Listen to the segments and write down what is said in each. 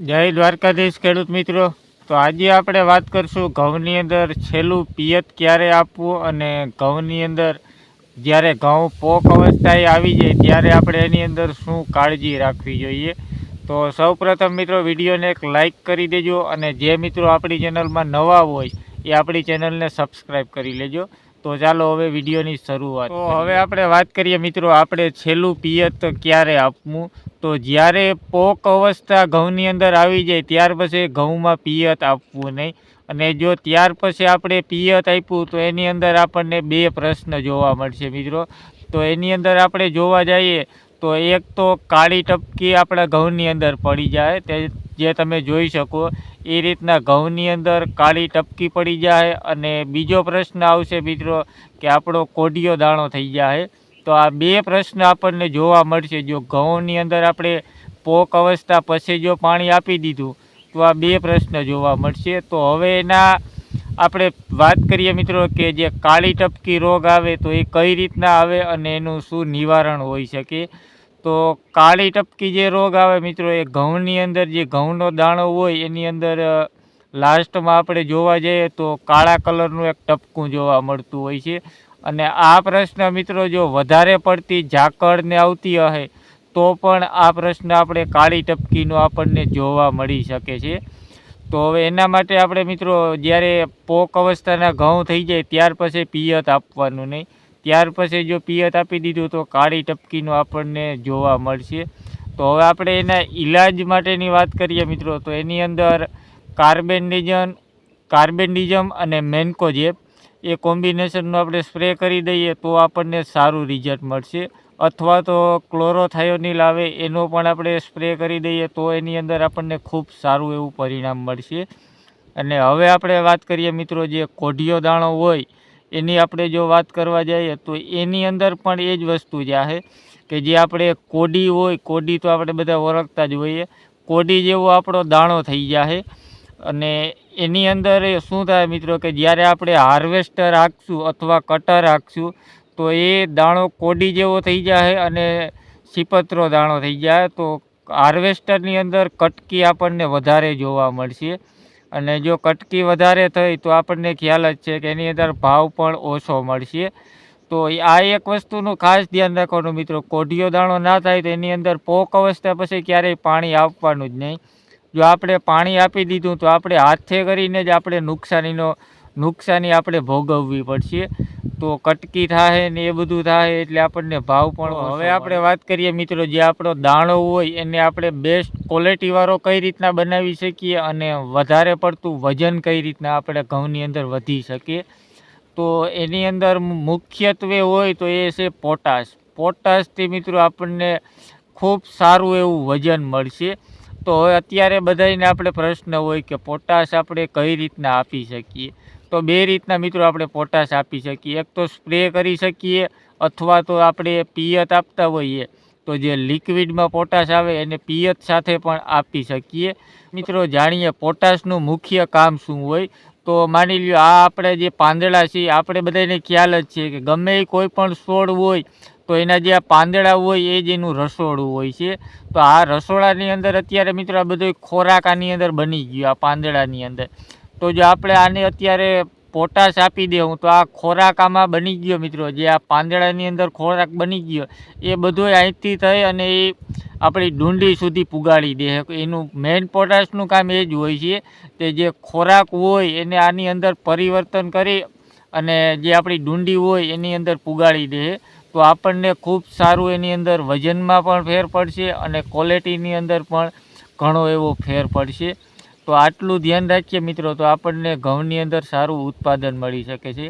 જય દ્વારકાધીશ ખેડૂત મિત્રો. તો આજે આપણે વાત કરશું ઘઉંની અંદર છેલ્લું પિયત ક્યારે આપવું અને ઘઉંની અંદર જ્યારે ઘઉં પોક અવસ્થાએ આવી જાય ત્યારે આપણે એની અંદર શું કાળજી રાખવી જોઈએ. તો સૌપ્રથમ મિત્રો વિડીયોને એક લાઈક કરી દેજો અને જે મિત્રો આપણી ચેનલમાં નવા હોય એ આપણી ચેનલને સબસ્ક્રાઈબ કરી લેજો. તો ચાલો હવે વિડીયોની શરૂઆત તો હવે આપણે વાત કરીએ મિત્રો આપણે છેલ્લું પિયત ક્યારે આપવું? તો જ્યારે પોક અવસ્થા ઘઉંની અંદર આવી જાય, ત્યાર પછી ઘઉંમાં પિયત આપવું નહીં. અને જો ત્યાર પછી આપણે પિયત આપ્યું, તો એની અંદર આપણને બે પ્રશ્ન જોવા મળશે મિત્રો. તો એની અંદર આપણે જોવા જઈએ, તો એક તો કાળી ટપકી આપણા ઘઉંની અંદર પડી જાય, તે જે તમે જોઈ શકો, એ રીતના ઘઉંની અંદર કાળી ટપકી પડી જાય. અને બીજો પ્રશ્ન આવશે મિત્રો, કે આપણો કોડિયો દાણો થઈ જાય. તો આ બે પ્રશ્ન આપણને જોવા મળશે. જો ઘઉંની અંદર આપણે પોક અવસ્થા પછી જો પાણી આપી દીધું, તો આ બે પ્રશ્ન જોવા મળશે. તો હવે એના આપણે વાત કરીએ મિત્રો કે જે કાળી ટપકી રોગ આવે તો એ કઈ રીતના આવે અને એનું શું નિવારણ હોઈ શકે. તો કાળી ટપકી જે રોગ આવે મિત્રો, એ ઘઉંની અંદર જે ઘઉંનો દાણો હોય એની અંદર લાસ્ટમાં આપણે જોવા જઈએ તો કાળા કલરનું એક ટપકું જોવા મળતું હોય છે. અને આ પ્રશ્ન મિત્રો જો વધારે પડતી ઝાકળને આવતી હશે, તો પણ આ પ્રશ્ન આપણે કાળી ટપકીનો આપણને જોવા મળી શકે છે. તો હવે એના માટે આપણે મિત્રો જ્યારે પોક અવસ્થાના ઘઉં થઈ જાય, ત્યાર પછી પિયત આપવાનું નહીં. ત્યાર પછી જો પિયત આપી દીધું, તો કાળી ટપકીનું આપણને જોવા મળશે. તો હવે આપણે એના ઈલાજ માટેની વાત કરીએ મિત્રો. તો એની અંદર કાર્બેન્ડિજન કાર્બેન્ડિઝમ અને મેન્કોજેબ. એ કોમ્બિનેશનનો આપણે સ્પ્રે કરી દઈએ તો આપણને સારું રિઝલ્ટ મળશે. અથવા તો ક્લોરોથાયોનિલ આવે એનો પણ આપણે સ્પ્રે કરી દઈએ તો એની અંદર આપણને ખૂબ સારું એવું પરિણામ મળશે. અને હવે આપણે વાત કરીએ મિત્રો જે કોઢિયો દાણો હોય, એની આપણે જો વાત કરવા જઈએ તો એની અંદર પણ એ જ વસ્તુ જાહે કે જે આપણે કોડી હોય કોડી તો આપણે બધા ઓળખતા જ હોઈએ. કોડી જેવો આપણો દાણો થઈ જાહે અને એની અંદર શું થાય મિત્રો કે જ્યારે આપણે હાર્વેસ્ટર હાંકશું અથવા કટર હાંકશું, તો એ દાણો કોડી જેવો થઈ જાય અને સિપત્રો દાણો થઈ જાય. તો હાર્વેસ્ટરની અંદર કટકી આપણને વધારે જોવા મળશે. અને જો કટકી વધારે થઈ, તો આપણને ખ્યાલ જ છે કે એની અંદર ભાવ પણ ઓછો મળશે. તો આ એક વસ્તુનું ખાસ ધ્યાન રાખવાનું મિત્રો. કોઢિયો દાણો ના થાય, તો એની અંદર પોક અવસ્થા પછી ક્યારેય પાણી આપવાનું જ નહીં. જો આપણે પાણી આપી દીધું તો આપણે હાથે કરીને જ આપણે નુકસાનીનો નુકસાની આપણે ભોગવવી પડશે. તો કટકી થાય ને એ બધું થાય એટલે આપણને ભાવ પણ હવે આપણે વાત કરીએ મિત્રો જે આપણો દાણો હોય એને આપણે બેસ્ટ ક્વોલિટીવાળો કઈ રીતના બનાવી શકીએ અને વધારે પડતું વજન કઈ રીતના આપણે ઘઉંની અંદર વધી શકીએ. તો એની અંદર મુખ્યત્વે હોય તો એ છે પોટાશ. પોટાશથી મિત્રો આપણને ખૂબ સારું એવું વજન મળશે. તો હવે અત્યારે બધાને આપણે પ્રશ્ન હોય કે પોટાશ આપણે કઈ રીતના આપી શકીએ? તો બે રીતના મિત્રો આપણે પોટાશ આપી શકીએ. એક તો સ્પ્રે કરી શકીએ અથવા તો આપણે પિયત આપતા હોઈએ. તો જે લિક્વિડમાં પોટાશ આવે એને પિયત સાથે પણ આપી શકીએ. મિત્રો જાણીએ પોટાશનું મુખ્ય કામ શું હોય? તો માની લ્યો આ આપણે જે પાંદડા છે આપણે બધાને ખ્યાલ જ છે કે ગમે કોઈ પણ છોડ હોય તો એના જે આ પાંદડા હોય એ જ એનું રસોડું હોય છે. તો આ રસોડાની અંદર અત્યારે મિત્રો આ બધો ખોરાક આની અંદર બની ગયો, આ પાંદડાની અંદર. તો જો આપણે આને અત્યારે પોટાશ આપી દેવું તો આ ખોરાક આમાં બની ગયો મિત્રો, જે આ પાંદડાની અંદર ખોરાક બની ગયો, એ બધો અહીંથી થઈ અને એ આપણી ડુંડી સુધી પુગાડી દે. એનું મેઇન પોટાશનું કામ એ જ હોય છે તે જે ખોરાક હોય એને આની અંદર પરિવર્તન કરી અને જે આપણી ડુંડી હોય એની અંદર પુગાડી દે. તો આપણને ખૂબ સારું એની અંદર વજનમાં પણ ફેર પડશે અને ક્વોલિટીની અંદર પણ ઘણો એવો ફેર પડશે. તો આટલું ધ્યાન રાખીએ મિત્રો, તો આપણને ઘઉંની અંદર સારું ઉત્પાદન મળી શકે છે.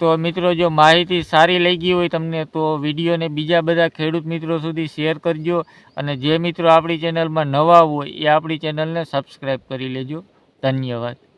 તો મિત્રો, જો માહિતી સારી લઈ ગઈ હોય તમને, તો વિડીયોને બીજા બધા ખેડૂત મિત્રો સુધી શેર કરજો અને જે મિત્રો આપણી ચેનલમાં નવા હોય એ આપણી ચેનલને સબસ્ક્રાઈબ કરી લેજો. ધન્યવાદ.